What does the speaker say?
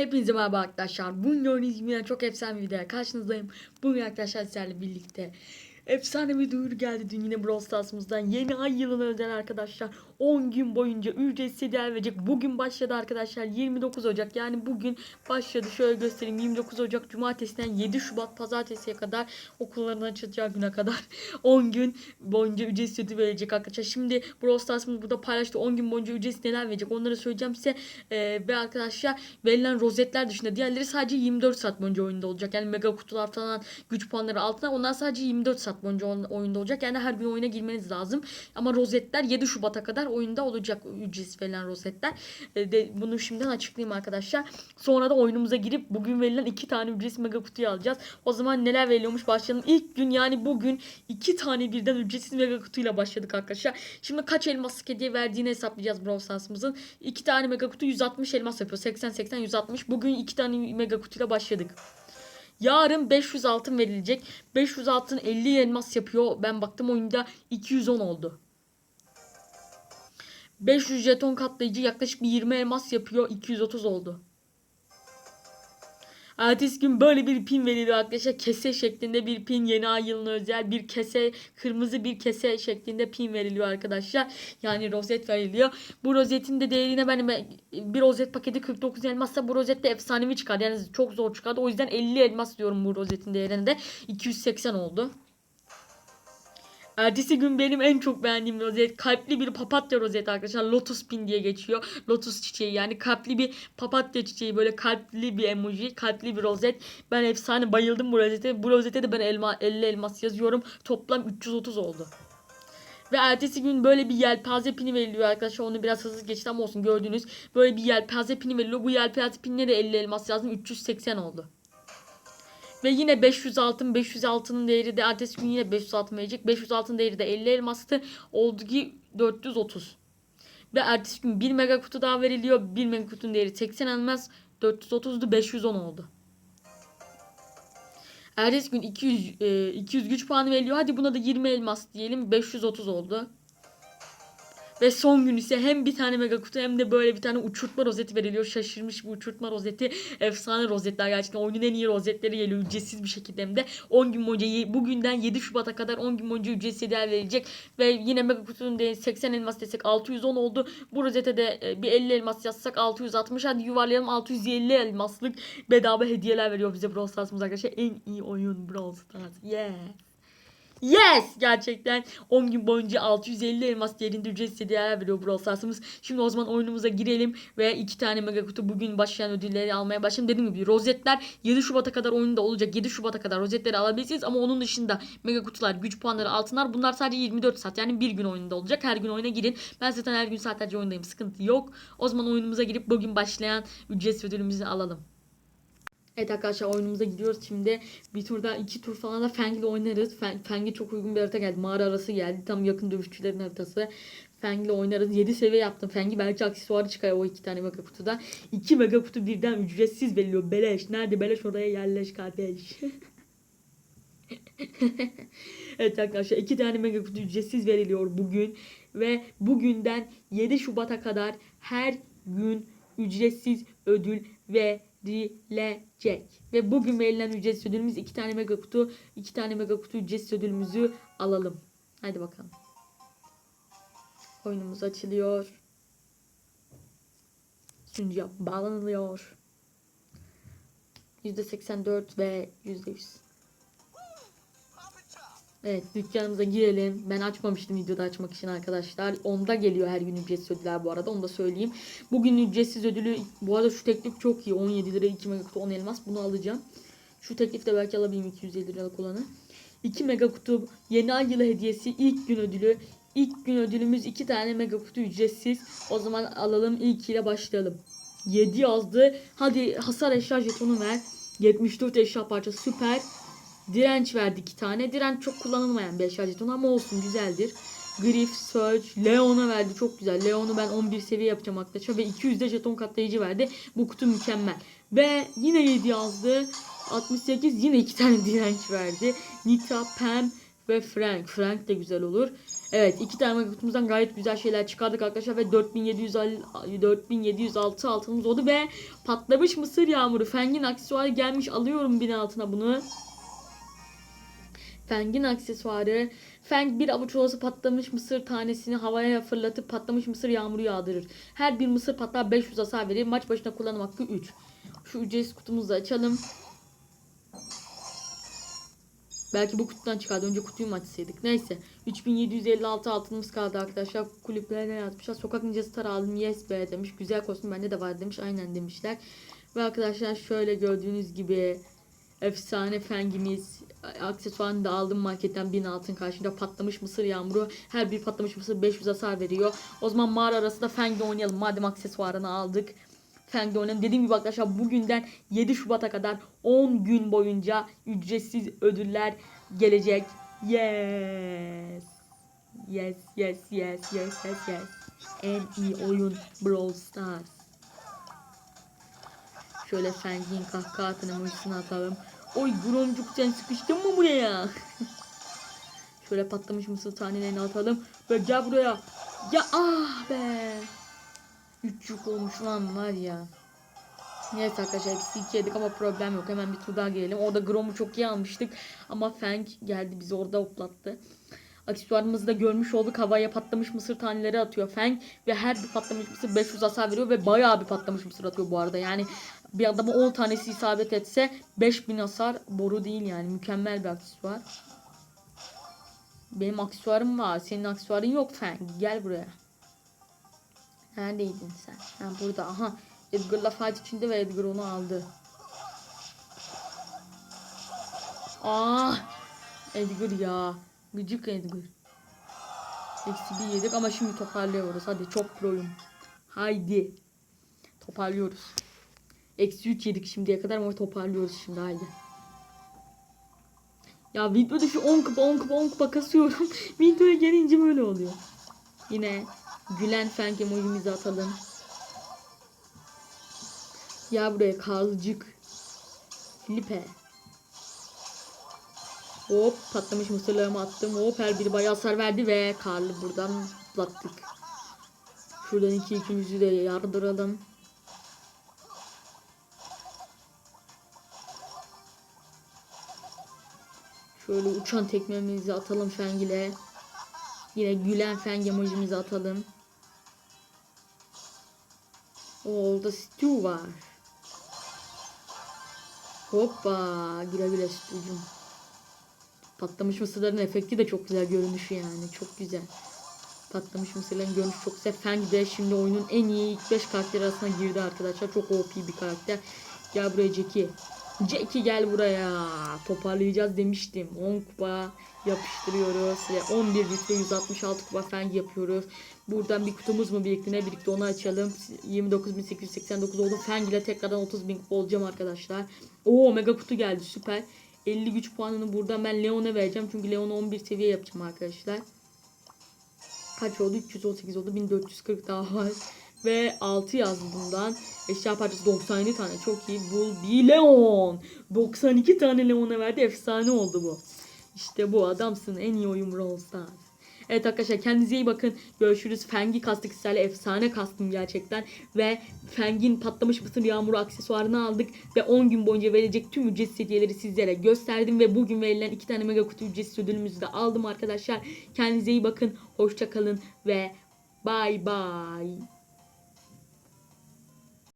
Hepinize merhaba arkadaşlar. Bugün gördüğünüz çok efsane bir videoya karşınızdayım. Bugün arkadaşlar sizlerle birlikte efsane bir duyuru geldi dün yine Brawl Stars'ımızdan. Yeni ay yılına özel arkadaşlar 10 gün boyunca ücretsiz hediye verecek. Bugün başladı arkadaşlar 29 Ocak yani bugün başladı. Şöyle göstereyim 29 Ocak Cumartesi'den 7 Şubat Pazartesi'ye kadar okulların açılacağı güne kadar 10 gün boyunca ücretsiz hediye verecek arkadaşlar. Şimdi Brawl Stars'ımız burada paylaştı 10 gün boyunca ücretsiz neler verecek onları söyleyeceğim size. Ee, ve arkadaşlar verilen rozetler dışında diğerleri sadece 24 saat boyunca oyunda olacak. Yani mega kutular falan güç puanları altına onlar sadece 24 saat boyunca oyunda olacak. Yani her gün oyuna girmeniz lazım. Ama rozetler 7 Şubat'a kadar oyunda olacak ücretsiz verilen rozetler. Ee, de, bunu şimdiden açıklayayım arkadaşlar. Sonra da oyunumuza girip bugün verilen iki tane ücretsiz mega kutuyu alacağız. O zaman neler veriliyormuş başlayalım. İlk gün yani bugün iki tane birden ücretsiz mega kutuyla başladık arkadaşlar. Şimdi kaç elmaslık hediye verdiğini hesaplayacağız Brawl Stars'ımızın. İki tane mega kutu 160 elmas yapıyor. 80 80 160. Bugün iki tane mega kutuyla başladık. Yarın 500 altın verilecek. 500 altın 50 elmas yapıyor. Ben baktım oyunda 210 oldu. 500 jeton katlayıcı yaklaşık bir 20 elmas yapıyor. 230 oldu. Ertesi gün böyle bir pin veriliyor arkadaşlar. Kese şeklinde bir pin. Yeni ay yılına özel bir kese. Kırmızı bir kese şeklinde pin veriliyor arkadaşlar. Yani rozet veriliyor. Bu rozetin de değerine ben bir rozet paketi 49 elmassa bu rozet de efsanevi çıkardı. Yani çok zor çıkardı. O yüzden 50 elmas diyorum bu rozetin değerine de. 280 oldu. Ertesi gün benim en çok beğendiğim rozet kalpli bir papatya rozeti arkadaşlar. Lotus pin diye geçiyor. Lotus çiçeği yani kalpli bir papatya çiçeği böyle kalpli bir emoji, kalpli bir rozet. Ben efsane bayıldım bu rozete. Bu rozete de ben elma 50 elmas yazıyorum. Toplam 330 oldu. Ve ertesi gün böyle bir yelpaze pini veriliyor arkadaşlar. Onu biraz hızlı geçti ama olsun gördünüz. Böyle bir yelpaze pini veriliyor. Bu yelpaze pinine de 50 elmas yazdım. 380 oldu. Ve yine 500 altın 500 altının değeri de ertesi gün yine 500 altın verecek. 500 altın değeri de 50 elmastı. Oldu ki 430. Ve ertesi gün 1 mega kutu daha veriliyor. 1 mega kutunun değeri 80 elmas. 430'du 510 oldu. Ertesi gün 200 e, 200 güç puanı veriliyor. Hadi buna da 20 elmas diyelim. 530 oldu. Ve son gün ise hem bir tane mega kutu hem de böyle bir tane uçurtma rozeti veriliyor. Şaşırmış bu uçurtma rozeti. Efsane rozetler gerçekten. Oyunun en iyi rozetleri geliyor ücretsiz bir şekilde hem de. 10 gün boyunca bugünden 7 Şubat'a kadar 10 gün boyunca ücretsiz hediye verilecek. Ve yine mega kutunun değeri 80 elmas desek 610 oldu. Bu rozete de e, bir 50 elmas yazsak 660. Hadi yuvarlayalım 650 elmaslık bedava hediyeler veriyor bize Brawl Stars'ımız arkadaşlar. En iyi oyun Brawl Stars. Yeah. Yes! Gerçekten 10 gün boyunca 650 elmas değerinde ücretsiz hediyeler veriyor Brawl Stars'ımız. Şimdi o zaman oyunumuza girelim ve iki tane mega kutu bugün başlayan ödülleri almaya başlayalım. Dediğim gibi rozetler 7 Şubat'a kadar oyunda olacak. 7 Şubat'a kadar rozetleri alabilirsiniz ama onun dışında mega kutular, güç puanları, altınlar bunlar sadece 24 saat. Yani bir gün oyunda olacak. Her gün oyuna girin. Ben zaten her gün saatlerce oyundayım. Sıkıntı yok. O zaman oyunumuza girip bugün başlayan ücretsiz ödülümüzü alalım. Evet arkadaşlar oyunumuza gidiyoruz şimdi. Bir turda iki tur falan da Feng ile oynarız. Feng, Feng'e çok uygun bir harita geldi. Mağara arası geldi. Tam yakın dövüşçülerin haritası. Feng ile oynarız. 7 seviye yaptım. Feng'i belki aksesuarı çıkar o iki tane mega kutuda. 2 mega kutu birden ücretsiz veriliyor. Beleş. Nerede beleş oraya yerleş kardeş. evet arkadaşlar iki tane mega kutu ücretsiz veriliyor bugün. Ve bugünden 7 Şubat'a kadar her gün ücretsiz ödül verilecek. Ve bugün verilen ücretsiz ödülümüz iki tane mega kutu. iki tane mega kutu ücretsiz ödülümüzü alalım. Hadi bakalım. Oyunumuz açılıyor. Sunucuya bağlanılıyor. %84 ve %100. Evet dükkanımıza girelim. Ben açmamıştım videoda açmak için arkadaşlar. Onda geliyor her gün ücretsiz ödüller bu arada. Onu da söyleyeyim. Bugün ücretsiz ödülü bu arada şu teklif çok iyi. 17 lira 2 mega kutu 10 elmas. Bunu alacağım. Şu teklif de belki alabileyim 250 liralık olanı. 2 mega kutu yeni ay yılı hediyesi ilk gün ödülü. İlk gün ödülümüz 2 tane mega kutu ücretsiz. O zaman alalım ilk ile başlayalım. 7 yazdı. Hadi hasar eşya jetonu ver. 74 eşya parçası süper. Direnç verdi iki tane. Direnç çok kullanılmayan bir eşya ama olsun güzeldir. Griff, Surge, Leon'a verdi çok güzel. Leon'u ben 11 seviye yapacağım arkadaşlar ve 200 de jeton katlayıcı verdi. Bu kutu mükemmel. Ve yine 7 yazdı. 68 yine iki tane direnç verdi. Nita, Pam ve Frank. Frank de güzel olur. Evet iki tane kutumuzdan gayet güzel şeyler çıkardık arkadaşlar ve 4700 al- 4706 altınımız oldu ve patlamış mısır yağmuru. Fengin aksesuarı gelmiş alıyorum bin altına bunu. Fengin aksesuarı. Feng bir avuç olası patlamış mısır tanesini havaya fırlatıp patlamış mısır yağmuru yağdırır. Her bir mısır patlar 500 hasar verir. Maç başına kullanım hakkı 3. Şu ücretsiz kutumuzu da açalım. Belki bu kutudan çıkardı. Önce kutuyu mu açsaydık? Neyse. 3756 altınımız kaldı arkadaşlar. Kulüplere yazmışlar? Sokak ninjası tar aldım. Yes be demiş. Güzel kostüm bende de var demiş. Aynen demişler. Ve arkadaşlar şöyle gördüğünüz gibi efsane fengimiz aksesuarını da aldım marketten 1000 altın karşında patlamış mısır yağmuru her bir patlamış mısır 500 hasar veriyor. O zaman mağara arasında Feng'de oynayalım madem aksesuarını aldık. Feng'de oynayalım. Dediğim gibi arkadaşlar bugünden 7 Şubat'a kadar 10 gün boyunca ücretsiz ödüller gelecek. Yes. Yes, yes, yes, yes, yes, yes. En iyi oyun Brawl Stars. Şöyle Feng'in kahkaha atını muşsunu atalım. Oy Gromcuk sen sıkıştın mı buraya? Şöyle patlamış mısır tanelerini atalım. Ve gel buraya. Ya ah be. Üç yük olmuş lan var ya. Neyse arkadaşlar eksi iki yedik ama problem yok. Hemen bir tur daha gelelim. Orada Grom'u çok iyi almıştık. Ama Feng geldi bizi orada hoplattı. Aksesuarımızı da görmüş olduk. Havaya patlamış mısır taneleri atıyor Feng. Ve her bir patlamış mısır 500 hasar veriyor. Ve bayağı bir patlamış mısır atıyor bu arada. Yani bir adama 10 tanesi isabet etse 5000 hasar boru değil yani. Mükemmel bir aksesuar. Benim aksesuarım var. Senin aksesuarın yok Feng. Gel buraya. Neredeydin sen? Ha burada. Aha. Edgar'la fight içinde ve Edgar onu aldı. Ah! Edgar ya. Gıcık Edgar. Eksi bir yedik ama şimdi toparlıyoruz. Hadi çok proyum. Haydi. Toparlıyoruz. Eksi 3 yedik şimdiye kadar ama toparlıyoruz şimdi haydi. Ya videoda şu 10 kupa 10 kupa 10 kupa kasıyorum. Videoya gelince böyle oluyor. Yine gülen fenk emojimizi atalım. Ya buraya Karlcık. Filipe. Hop patlamış mısırlarımı attım. Hop her biri bayağı hasar verdi ve Karlı buradan atlattık. Şuradan iki ikimizi de yardıralım. Şöyle uçan tekmemizi atalım Fengil'e. Yine gülen Feng emojimizi atalım. Orada Stu var. Hoppa güle güle Stu'cum. Patlamış mısırların efekti de çok güzel görünüşü yani. Çok güzel. Patlamış mısırların görünüşü çok güzel. Feng de şimdi oyunun en iyi ilk 5 karakter arasına girdi arkadaşlar. Çok OP bir karakter. Gel buraya Jackie. Jackie gel buraya. Toparlayacağız demiştim. 10 kupa yapıştırıyoruz. Ve 11 litre 166 kupa Feng yapıyoruz. Buradan bir kutumuz mu birikti ne birikti onu açalım. 29.889 oldu. Feng ile tekrardan 30.000 kupa olacağım arkadaşlar. Oo mega kutu geldi süper. 50 güç puanını buradan ben Leon'a vereceğim. Çünkü Leon'a 11 seviye yapacağım arkadaşlar. Kaç oldu? 318 oldu. 1440 daha var. Ve 6 yazdı bundan. Eşya parçası 97 tane. Çok iyi. Bul bir Leon. 92 tane Leon'a verdi. Efsane oldu bu. İşte bu adamsın. En iyi oyun Brawl. Evet arkadaşlar kendinize iyi bakın. Görüşürüz. Fengi kastık sizlerle. Efsane kastım gerçekten. Ve Feng'in patlamış mısır yağmuru aksesuarını aldık. Ve 10 gün boyunca verecek tüm ücretsiz hediyeleri sizlere gösterdim. Ve bugün verilen 2 tane mega kutu ücretsiz ödülümüzü de aldım arkadaşlar. Kendinize iyi bakın. Hoşça kalın ve bay bay.